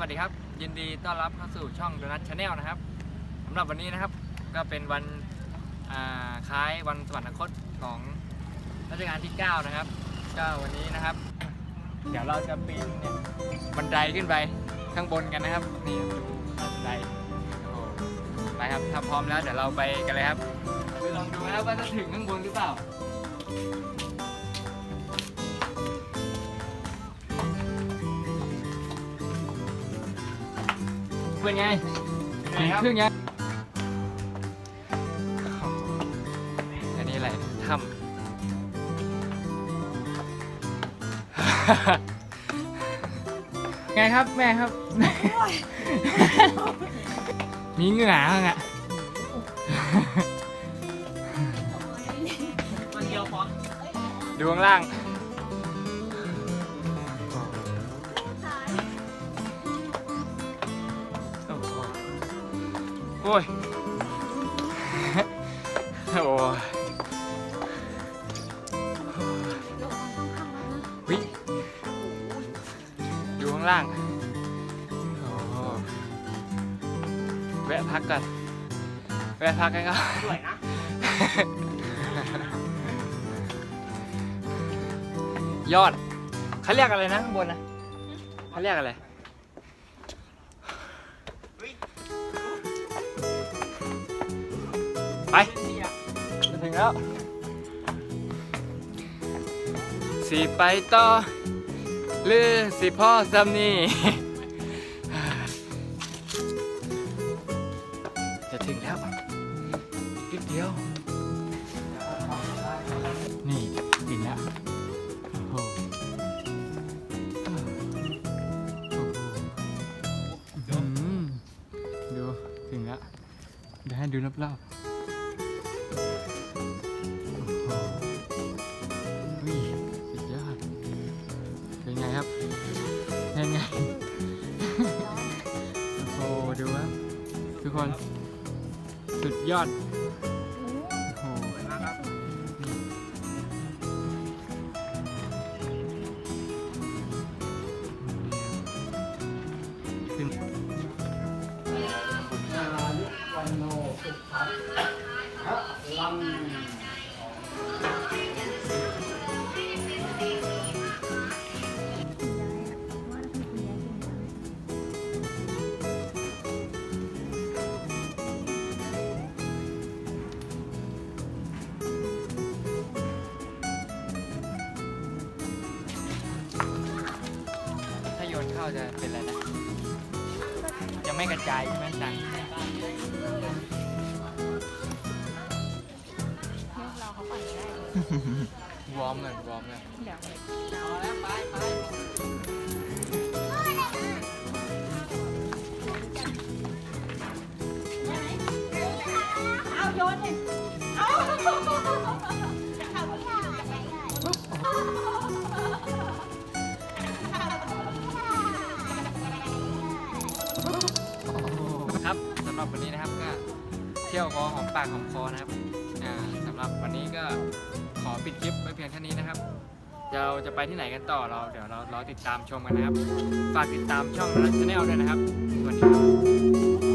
สวัสดีครับ ยินดีต้อนรับเข้าสู่ช่องโดนัทชาแนลนะครับสำหรับวันนี้นะครับก็เป็นวันคล้ายวันสวรรคตของรัชกาลที่ 9 นะครับก็วันนี้นะครับ เดี๋ยวเราจะปีนเนี่ยบันไดขึ้นไปข้างบนกันนะครับนี่ดูบันไดโอ้ไปครับถ้าพร้อมแล้วเดี๋ยวเราไปกันเลยครับไปลองดูนะครับว่าจะถึงข้างบนหรือเปล่า เป็นไงถึงครึ่งยังอันนี้อะไรถ้ำ ไงครับแม่ครับ มีเหงื่อบ้างอะมันเดียวพอดูข้างล่าง อ้ย โอ้ยวิดูข้างล่าง โอ้โหแวะพักก่อนแวะพักกันก่อนสวยนะ ยอดเขาเรียกอะไรนะข้างบนนะเขาเรียกอะไร ไปจะถึงแล้วสีไปต่อหรือสีพ่อซ้ำนี่จะถึงแล้วอีกนิดเดียว นี่ถึงแล้วโอ้โหโอ้โหอื้อหือดูถึงแล้วเดี๋ยวให้ดูรอบๆ เป็นไง โอ้โหดูครับทุกคน สุดยอด โอ้โหขึ้นถ้าโยนเข้า จะเป็นอะไรนะ จะไม่กระจายใช่ไหมจังเราเขาปั่นได้วอร์มเลยวอร์มเลยเดี๋ยวเอาแล้วไปไปเอาโยนเลยเอา หรับวันนี้นะครับก็เที่ยวคอของปากของคอนะครับอ่าสำหรับวันนี้ก็ขอปิดคลิปไว้เพียงเท่านี้นะครับเราจะไปที่ไหนกันต่อเราเดี๋ยวเรารอติดตามชมกันนะครับ ฝากติดตามช่องนัทชาแนลด้วยนะครับสวัสดีครับ